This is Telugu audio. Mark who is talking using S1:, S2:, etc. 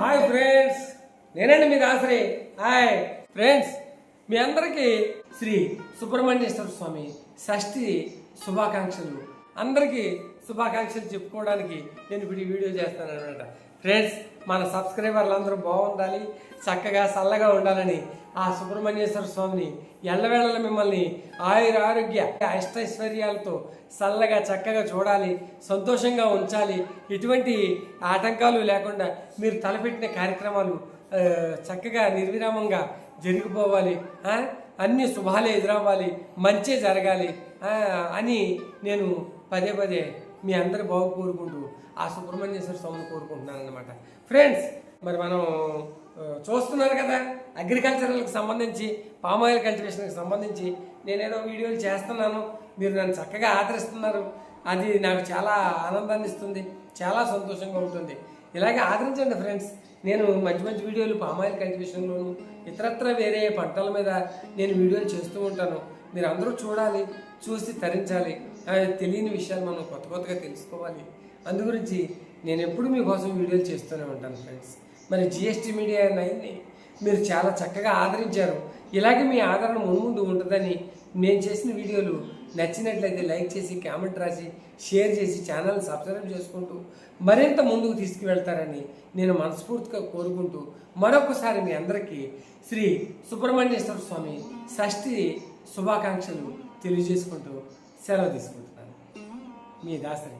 S1: హాయ్ ఫ్రెండ్స్ నేనండి మీ దాసరి. హాయ్ ఫ్రెండ్స్ మీ అందరికీ శ్రీ సుబ్రహ్మణ్యేశ్వర స్వామి షష్ఠి శుభాకాంక్షలు. అందరికీ శుభాకాంక్షలు చెప్పుకోవడానికి నేను ఇప్పుడు ఈ వీడియో చేస్తాను అనమాట ఫ్రెండ్స్ మన సబ్స్క్రైబర్లు అందరూ బాగుండాలి చక్కగా చల్లగా ఉండాలని ఆ సుబ్రహ్మణ్యేశ్వర స్వామిని ఎల్లవేళల మిమ్మల్ని ఆయుర ఆరోగ్య అష్టైశ్వర్యాలతో చల్లగా చక్కగా చూడాలి సంతోషంగా ఉంచాలి. ఎటువంటి ఆటంకాలు లేకుండా మీరు తలపెట్టిన కార్యక్రమాలు చక్కగా నిర్విరామంగా జరిగిపోవాలి. అన్ని శుభాలే ఎదురవ్వాలి మంచే జరగాలి అని నేను పదే పదే మీ అందరి బాగు కోరుకుంటూ ఆ సుబ్రహ్మణ్యేశ్వర స్వామిని కోరుకుంటున్నాను అనమాట ఫ్రెండ్స్ మరి మనం చూస్తున్నారు కదా అగ్రికల్చరల్కి సంబంధించి పామాయిల్ కల్టివేషన్కి సంబంధించి నేనేదో వీడియోలు చేస్తున్నాను మీరు నన్ను చక్కగా ఆదరిస్తున్నారు. అది నాకు చాలా ఆనందాన్ని ఇస్తుంది చాలా సంతోషంగా ఉంటుంది. ఇలాగే ఆదరించండి ఫ్రెండ్స్ నేను మంచి మంచి వీడియోలు పామాయిల్ కల్టివేషన్లోను ఇతరత్ర వేరే పంటల మీద నేను వీడియోలు చేస్తూ ఉంటాను. మీరు అందరూ చూడాలి చూసి తరించాలి. తెలియని విషయాలు మనం కొత్త కొత్తగా తెలుసుకోవాలి. అందు గురించి నేను ఎప్పుడు మీకోసం వీడియోలు చేస్తూనే ఉంటాను ఫ్రెండ్స్ మరి జిఎస్టీ మీడియా నైన్ని మీరు చాలా చక్కగా ఆదరించారు. ఇలాగే మీ ఆదరణ మున్ముందు ఉంటుందని నేను చేసిన వీడియోలు నచ్చినట్లయితే లైక్ చేసి కామెంట్ రాసి షేర్ చేసి ఛానల్ సబ్స్క్రైబ్ చేసుకుంటూ మరింత ముందుకు తీసుకువెళ్తారని నేను మనస్ఫూర్తిగా కోరుకుంటూ మరొకసారి మీ అందరికీ శ్రీ సుబ్రహ్మణ్యేశ్వర స్వామి షష్ఠి శుభాకాంక్షలు తెలియజేసుకుంటూ సెలవు తీసుకుంటున్నాను. మీ దాసరి.